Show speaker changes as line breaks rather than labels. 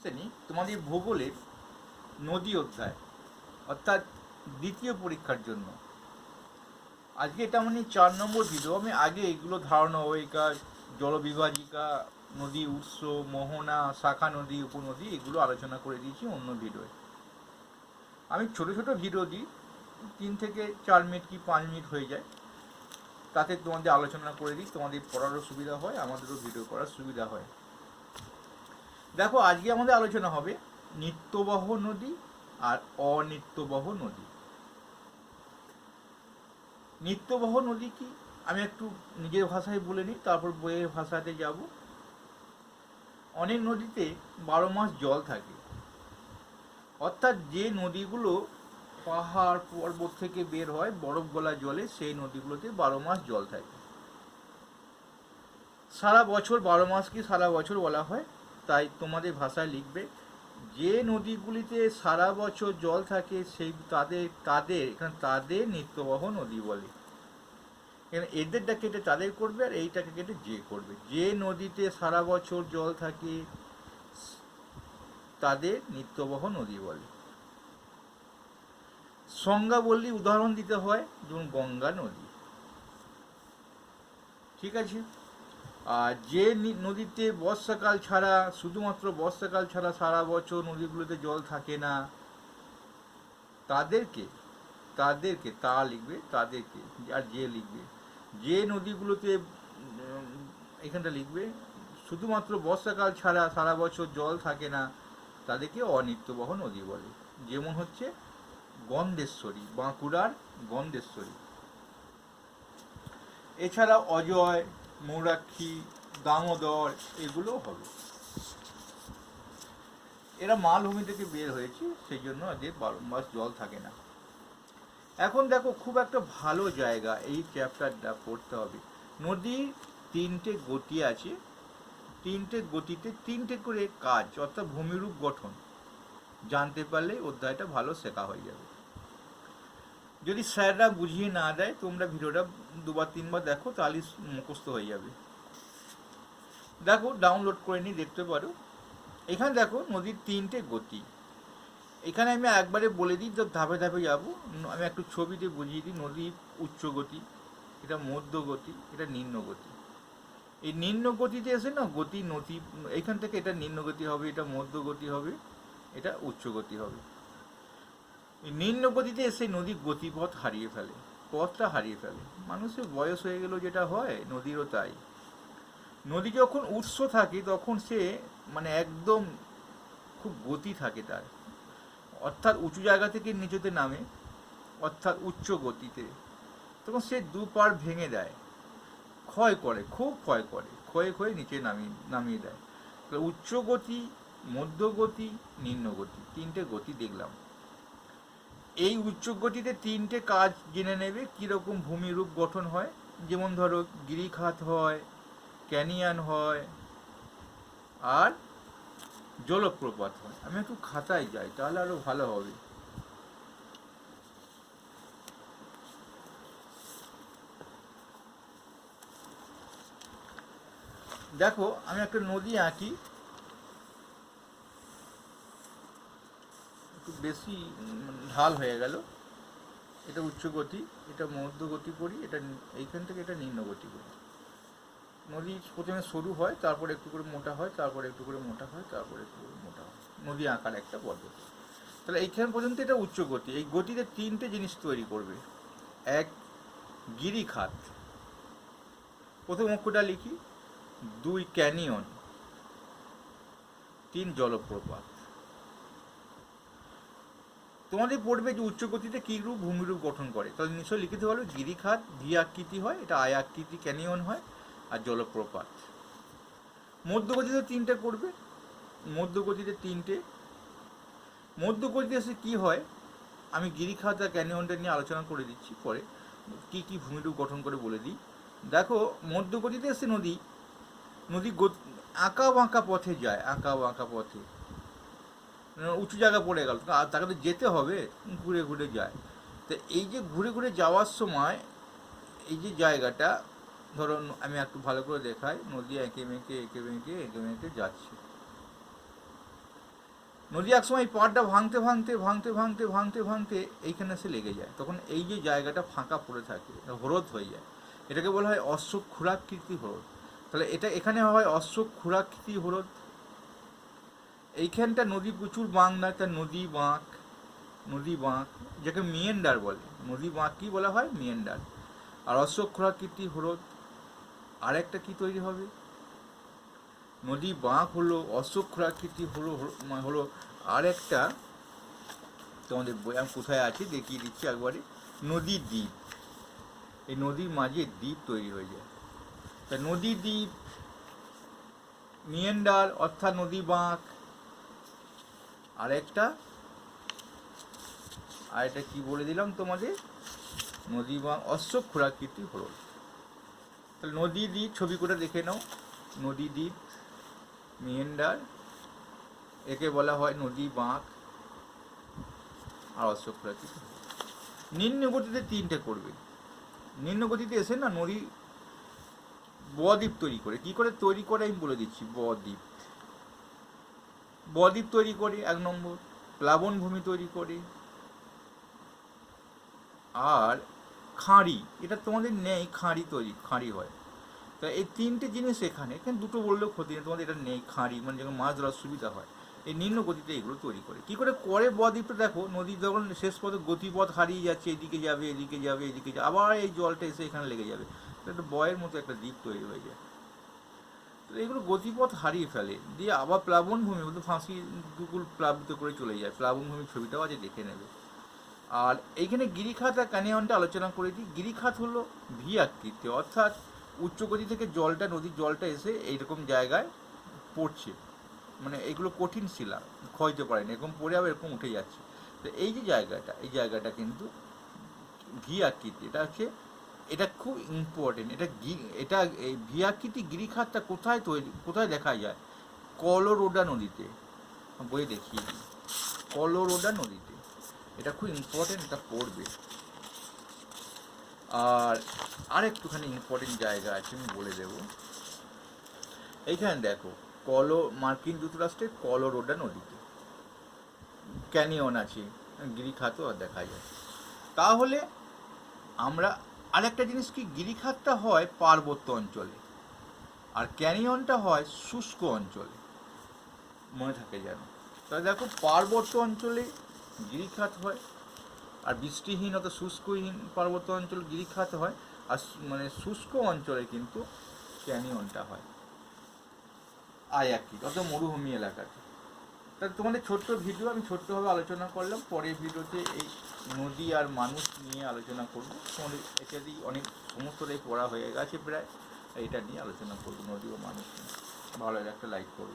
শ্রেণি তোমাদের ভূগোলের নদী অধ্যায়, অর্থাৎ দ্বিতীয় পরীক্ষার জন্য। আজকে এটা মানে চার নম্বর ভিডিও আমি আগে এগুলো ধারণা অবহিকা, জলবিভাজিকা, নদী উৎস, মোহনা, শাখা নদী, উপনদী, এগুলো আলোচনা করে দিয়েছি অন্য ভিডিওয়ে আমি ছোট ছোট ভিডিও দিই, তিন থেকে চার মিনিট কি পাঁচ মিনিট হয়ে যায়। তাতে তোমাদের আলোচনা করে দিই, তোমাদের পড়ারও সুবিধা হয়, আমাদেরও ভিডিও করার সুবিধা হয়। দেখো, আজকে আমাদের আলোচনা হবে নিত্যবহ নদী আর অনিত্যবহ নদী। নিত্যবহ নদী কি? আমি একটু নিজের ভাষায় বলে নিই, তারপর বইয়ের ভাষাতে যাব। অনেক নদীতে বারো মাস জল থাকে। অর্থাৎ যে নদীগুলো পাহাড় পর্বত থেকে বের হয়, বরফ গলা জলে, সেই নদীগুলোতে বারো মাস জল থাকে। সারা বছর, বারো মাসকে সারা বছর বলা হয়? তাই তোমাদের ভাষায় লিখবে, যে নদীগুলিতে সারা বছর জল থাকে, সেই তাদের তাদের, এখানে তাদের নিত্যবহ নদী বলে। এখানে এদেরটা কেটে তাদের করবে আর এইটাকে কেটে যে করবে। যে নদীতে সারা বছর জল থাকে, তাদের নিত্যবহ নদী বলে। সংজ্ঞা বললে উদাহরণ দিতে হয়, যেমন গঙ্গা নদী। ঠিক আছে? যে নদীতে বর্ষাকাল ছাড়া, শুধুমাত্র বর্ষাকাল ছাড়া সারা বছর নদীগুলোতে জল থাকে না, তাদেরকে তাদেরকে, তা লিখবে, তাদেরকে, আর যে লিখবে, যে নদীগুলোতে এখানটা লিখবে, শুধুমাত্র বর্ষাকাল ছাড়া সারা বছর জল থাকে না, তাদেরকে অনিত্যবহ নদী বলে। যেমন হচ্ছে গন্ধেশ্বরী, বাঁকুড়ার গন্ধেশ্বরী। এছাড়া অজয় মৌরাক্ষী, দামোদর এগুলো হবে। এরা মালভূমি থেকে বের হয়েছে সেই জন্য এদের বারো মাস জল থাকে না। এখন দেখো, খুব একটা ভালো জায়গা এই চ্যাপ্টারটা পড়তে হবে। নদীর তিনটে গতি আছে, তিনটে গতিতে তিনটে করে কাজ, অর্থাৎ ভূমিরূপ গঠন। জানতে পারলে অধ্যায়টা ভালো শেখা হয়ে যাবে। যদি স্যাররা বুঝিয়ে না দেয়, তোমরা ভিডিওটা দুবার, তিনবার দেখো, তাহলে মুখস্থ হয়ে যাবে। দেখো ডাউনলোড করে নিয়ে দেখতে পারো। এখানে দেখো, নদীর তিনটে গতি। এখানে আমি একবারে বলে দিই, তো ধাপে ধাপে যাব। আমি একটু ছবিতে বুঝিয়ে দিই, নদীর উচ্চ গতি, এটা মধ্য গতি, এটা নিম্ন গতি। এই নিম্ন গতিতে এসে না, গতি নদী, এখান থেকে এটা নিম্ন গতি হবে, এটা মধ্য গতি হবে, এটা উচ্চ গতি হবে। এই নিম্ন গতিতে এসে নদী গতিপথ হারিয়ে ফেলে, পথটা হারিয়ে ফেলে। মানুষের বয়স হয়ে গেল যেটা হয়, নদীরও তাই। নদী যখন উৎস থাকে, তখন সে মানে একদম খুব গতি থাকে তার। অর্থাৎ উঁচু জায়গা থেকে নিচেতে নামে, অর্থাৎ উচ্চ গতিতে। তখন সে দু পার ভেঙে দেয়। ক্ষয় করে, খুব ক্ষয় করে। ক্ষয়ে ক্ষয়ে নিচে নামিয়ে নামিয়ে দেয়। উচ্চ গতি মধ্য গতি নিম্ন গতি তিনটে গতি দেখলাম। এই উচ্চ গতিতে তিনটে কাজ জেনে নেবে, কীরকম ভূমিরূপ গঠন হয়। যেমন ধরো গিরিখাত হয়, ক্যানিয়ান হয়, আর জলপ্রপাত হয়। আমি একটু খাতায় যাই, তাহলে আরও ভালো হবে। দেখো, আমি একটা নদী আঁকি। বেশি ঢাল হয়ে গেল। এটা উচ্চ গতি, এটা মধ্য গতি করি, এটা এইখান থেকে এটা নিম্ন গতি করি। নদী প্রথমে সরু হয়, তারপর একটু করে মোটা হয়, তারপর একটু করে মোটা হয়, তারপর একটু করে মোটা হয়। নদী আঁকার একটা পদ্ধতি। তাহলে এইখান পর্যন্ত এটা উচ্চ গতি। এই গতিতে তিনটে জিনিস তৈরি করবে। এক, গিরিখাত। প্রথম অক্ষরটা লিখি। দুই, ক্যানিয়ন। তিন, জলপ্রপাত। তোমাদের পড়বে যে উচ্চ গতিতে কী রূপ ভূমিরূপ গঠন করে? তাহলে নিশ্চয়ই লিখিতে পারবে গিরিখাত ভি আকৃতি হয়, এটা আয় আকৃতি ক্যানিয়ন হয়, আর জলপ্রপাত। মধ্যগতিতে তিনটে করবে। মধ্যগতিতে তিনটে। মধ্যগতিতে এসে কী হয়? আমি গিরিখাত আর ক্যানিয়নটা নিয়ে আলোচনা করে দিচ্ছি পরে। কি কি ভূমিরূপ গঠন করে বলে দিই। দেখো, মধ্যগতিতে এসে নদী। নদী আঁকা বাঁকা পথে যায়, আঁকা বাঁকা পথে। উঁচু জায়গা পড়ে গেল। আর তাকে তো যেতে হবে, ঘুরে ঘুরে যায়। তো এই যে ঘুরে ঘুরে যাওয়ার সময় এই যে জায়গাটা ধরো আমি একটু ভালো করে দেখাই নদী এঁকে মেঁকে এঁকে মেঁকে এঁকে মেঁকে যাচ্ছে। নদী একসময় এই পাড়টা ভাঙতে ভাঙতে ভাঙতে ভাঙতে ভাঙতে ভাঙতে এইখানে এসে লেগে যায়। তখন এই যে জায়গাটা ফাঁকা পড়ে থাকে, হরদ হয়ে যায়। এটাকে বলা হয় অশ্বক ক্ষুরাকৃতি হরদ। তাহলে এটা এখানে হয় অশ্বক ক্ষুরাকৃতি হরদ এইখানটা নদী প্রচুর বাঁক না তার নদী বাঁক নদী বাঁক, যাকে মিয়েন্ডার বলে। নদী বাঁক কি বলা হয়? মিয়েন্ডার। আর অশ্বক ক্ষুরাকৃতি আর একটা কি তৈরি হবে? নদী বাঁক হলো অশোক খোরাকৃতি হলো, হলো- হলো আর একটা তোমাদের আমি কোথায় আছে দেখিয়ে দিচ্ছি একবারে, নদী দ্বীপ। এই নদীর মাঝে দ্বীপ তৈরি হয়ে যায়। তা নদী দ্বীপ, মিয়েন্ডার অর্থাৎ নদী বাঁক আর একটা আর এটা কি বলে দিলাম তোমাদের? নদী বাঁক অশোক খোরাকৃতি হলো। তাহলে নদী দ্বীপ ছবি করে দেখে নাও। নদী দ্বীপ মিয়েন্ডার একে বলা হয় নদী বাঁক আর অশোক প্রাকৃত নিম্ন গতিতে তিনটে করবে। নিম্ন গতিতে এসে না নদী বদ্বীপ তৈরি করে। কি করে? তৈরি করে আমি বলে দিচ্ছি বদ্বীপ। বদ্বীপ তৈরি করে, এক নম্বর। প্লাবন ভূমি তৈরি করে। আর খাঁড়ি, এটা তোমাদের নেই, খাঁড়ি তৈরি, খাঁড়ি হয়। তা এই তিনটে জিনিস এখানে এখানে দুটো বললেও ক্ষতি নেই, তোমাদের এটা নেই, খাঁড়ি মানে যখন মাছ ধরার সুবিধা হয়। এই নিম্ন গতিতে এগুলো তৈরি করে। কি করে করে বদ্বীপটা দেখো নদী যখন শেষ পথে গতিপথ হারিয়ে যাচ্ছে, এদিকে যাবে এদিকে যাবে এদিকে যাবে, আবার এই জলটা এসে এখানে লেগে যাবে। একটা বয়ের মতো একটা দ্বীপ তৈরি হয়ে যায়। তো এগুলো গতিপথ হারিয়ে ফেলে। দিয়ে আবার প্লাবন ভূমি মধ্যে ফাঁসি দুকুল প্লাবিত করে চলে যায়। প্লাবন ভূমির ছবিটাও আছে, দেখে নেবে। আর এইখানে গিরিখাত আর ক্যানিয়নটা আলোচনা করে দিই গিরিখাত হলো ভি আকৃতি অর্থাৎ উচ্চগতি থেকে জলটা, নদীর জলটা এসে এইরকম জায়গায় পড়ছে। মানে এগুলো কঠিন শিলা, ক্ষয়তে পারে না, এরকম পড়ে আবার এরকম উঠে যাচ্ছে। তো এই যে জায়গাটা, এই জায়গাটা কিন্তু ভি আকৃতি এটা হচ্ছে এটা খুব ইম্পর্টেন্ট এটা এটা এই ভিয়াকৃতি গিরিখাতটা কোথায় তৈরি, কোথায় দেখা যায়? কলোরোডা নদীতে। বই দেখিয়ে দিই। কলোরোডা নদীতে। এটা খুব ইম্পর্টেন্ট এটা পড়বে। আর আর একটুখানি ইম্পর্টেন্ট জায়গা আছে, আমি বলে দেব। এইখানে দেখো, কলো, মার্কিন যুক্তরাষ্ট্রের কলোরোডা নদীতে। ক্যানিয়ন আছে, গিরিখাতও দেখা যায়। তাহলে আমরা আরেকটা জিনিস কি, গিরিখাতটা হয় পার্বত্য অঞ্চলে আর ক্যানিয়নটা হয় শুষ্ক অঞ্চলে। মনে থাকে যেন। তাহলে দেখো, পার্বত্য অঞ্চলে গিরিখাত হয় আর বৃষ্টিহীন অত শুষ্কহীন পার্বত্য অঞ্চল গিরিখাত হয় আর মানে শুষ্ক অঞ্চলে কিন্তু ক্যানিয়নটা হয়। আয় একই অত মরুভূমি এলাকাতে। তাহলে তোমাদের ছোট্ট ভিডিও আমি ছোট্টভাবে আলোচনা করলাম, পরের ভিডিওতে এই নদী আর মানুষ নিয়ে আলোচনা করব। তোমাদের ইত্যাদি অনেক সমস্তটাই পড়া হয়ে গেছে প্রায় এটা নিয়ে আলোচনা করব, নদী ও মানুষ নিয়ে। ভালো একটা লাইক করব।